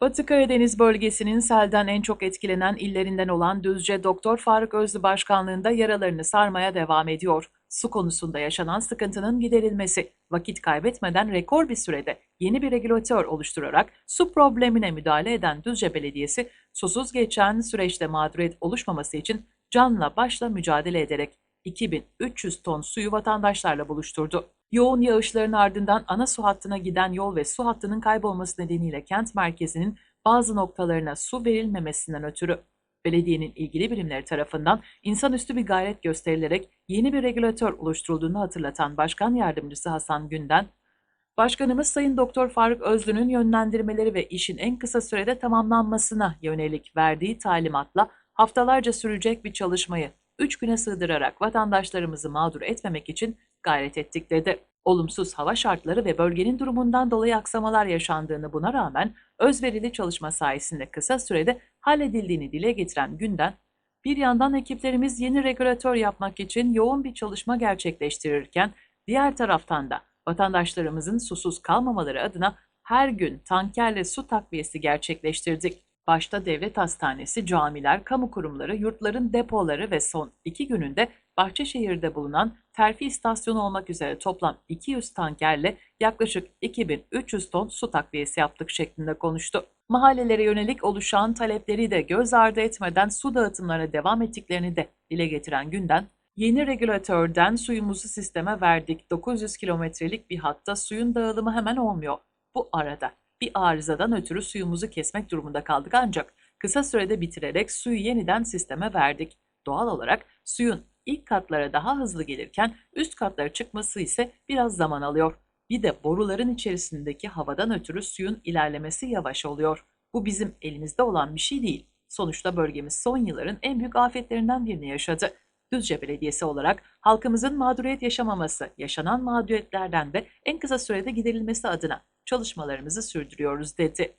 Batı Karadeniz bölgesinin selden en çok etkilenen illerinden olan Düzce Doktor Faruk Özlü Başkanlığında yaralarını sarmaya devam ediyor. Su konusunda yaşanan sıkıntının giderilmesi, vakit kaybetmeden rekor bir sürede yeni bir regülatör oluşturarak su problemine müdahale eden Düzce Belediyesi, susuz geçen süreçte mağduriyet oluşmaması için canla başla mücadele ederek 2300 ton suyu vatandaşlarla buluşturdu. Yoğun yağışların ardından ana su hattına giden yol ve su hattının kaybolması nedeniyle kent merkezinin bazı noktalarına su verilmemesinden ötürü belediyenin ilgili birimleri tarafından insanüstü bir gayret gösterilerek yeni bir regülatör oluşturulduğunu hatırlatan Başkan Yardımcısı Hasan Günden, Başkanımız Sayın Doktor Faruk Özlü'nün yönlendirmeleri ve işin en kısa sürede tamamlanmasına yönelik verdiği talimatla haftalarca sürecek bir çalışmayı 3 güne sığdırarak vatandaşlarımızı mağdur etmemek için gayret ettik dedi. Olumsuz hava şartları ve bölgenin durumundan dolayı aksamalar yaşandığını buna rağmen özverili çalışma sayesinde kısa sürede halledildiğini dile getiren Günden, bir yandan ekiplerimiz yeni regülatör yapmak için yoğun bir çalışma gerçekleştirirken, diğer taraftan da vatandaşlarımızın susuz kalmamaları adına her gün tankerle su takviyesi gerçekleştirdik. Başta devlet hastanesi, camiler, kamu kurumları, yurtların depoları ve son iki gününde Bahçeşehir'de bulunan terfi istasyonu olmak üzere toplam 200 tankerle yaklaşık 2300 ton su takviyesi yaptık şeklinde konuştu. Mahallelere yönelik oluşan talepleri de göz ardı etmeden su dağıtımlarına devam ettiklerini de dile getiren Günden, Yeni regülatörden suyumuzu sisteme verdik. 900 kilometrelik bir hatta suyun dağılımı hemen olmuyor. Bu arada bir arızadan ötürü suyumuzu kesmek durumunda kaldık ancak kısa sürede bitirerek suyu yeniden sisteme verdik. Doğal olarak suyun ilk katlara daha hızlı gelirken üst katlara çıkması ise biraz zaman alıyor. Bir de boruların içerisindeki havadan ötürü suyun ilerlemesi yavaş oluyor. Bu bizim elimizde olan bir şey değil. Sonuçta bölgemiz son yılların en büyük afetlerinden birini yaşadı. Düzce Belediyesi olarak halkımızın mağduriyet yaşamaması, yaşanan mağduriyetlerden de en kısa sürede giderilmesi adına çalışmalarımızı sürdürüyoruz dedi.